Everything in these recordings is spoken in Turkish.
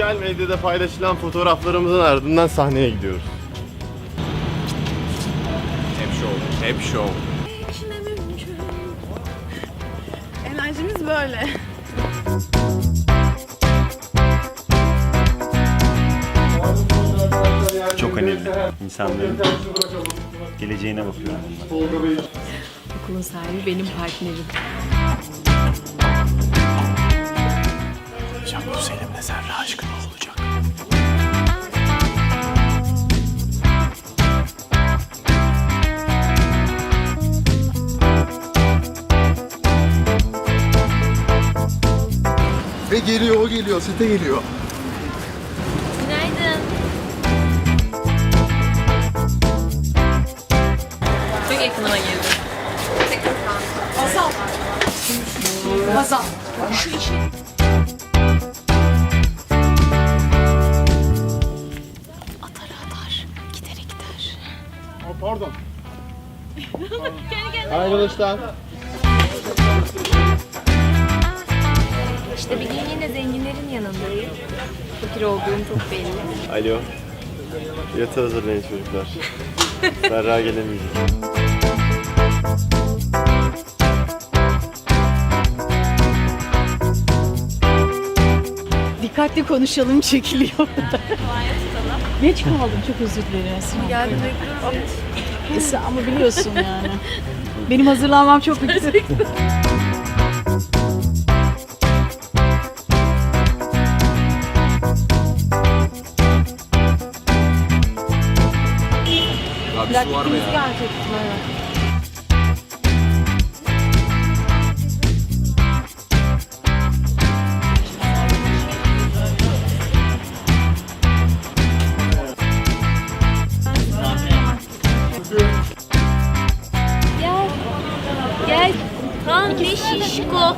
Sosyal medyada paylaşılan fotoğraflarımızın ardından sahneye gidiyoruz. Hep show, hep show. Enerjimiz böyle. Çok önemli. İnsanların geleceğine bakıyorum bunlar. Okulun sahibi benim partnerim. Geliyor o geliyor sete geliyor. Günaydın. Çok yakınıma girdi. Hazal. Hazal. Şu işi. Atar atar. Gidere gider. Pardon. Arkadaşlar. İşte bir gün yine zenginlerin yanındayım. Fakir olduğum çok belli. Alo. Yatağı hazırlayın çocuklar. Serra gelemeyecek. Dikkatli konuşalım çekiliyor. Geç kaldım çok özür dilerim Esra. Geldim Esra ama biliyorsun yani. Benim hazırlanmam çok yüksek. Platikimiz gelecek. Gel. Gel. Tam bir şişko.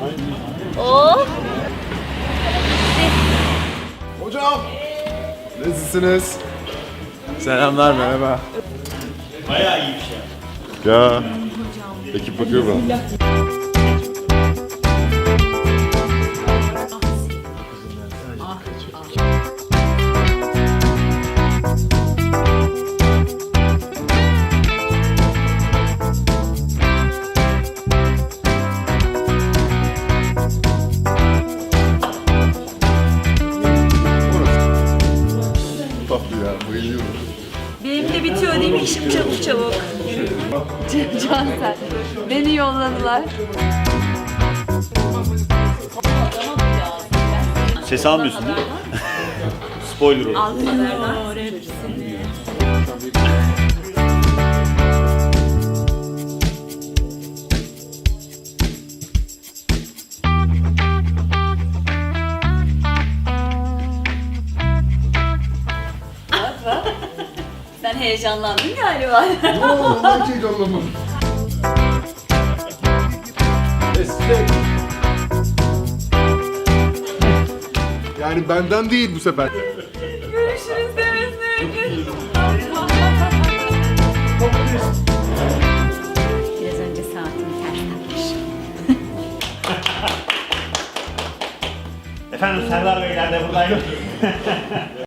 Oh. Hocam. Nasılsınız? Selamlar merhaba. Bayağı iyi bir şey. Ya. Ekip bakıyor bana. Benim de bitiyor değil mi işim çabuk çabuk. Cansel. Beni yolladılar. Ses almıyorsun değil mi? Spoiler olur. Sen heyecanlandın galiba. Yo ben hiç heyecanlanmadım. Destek. Yani benden değil bu sefer. Görüşürüz demesine. Biraz önce saatimi ters takmış. Efendim Serdar Beyler de buradayım.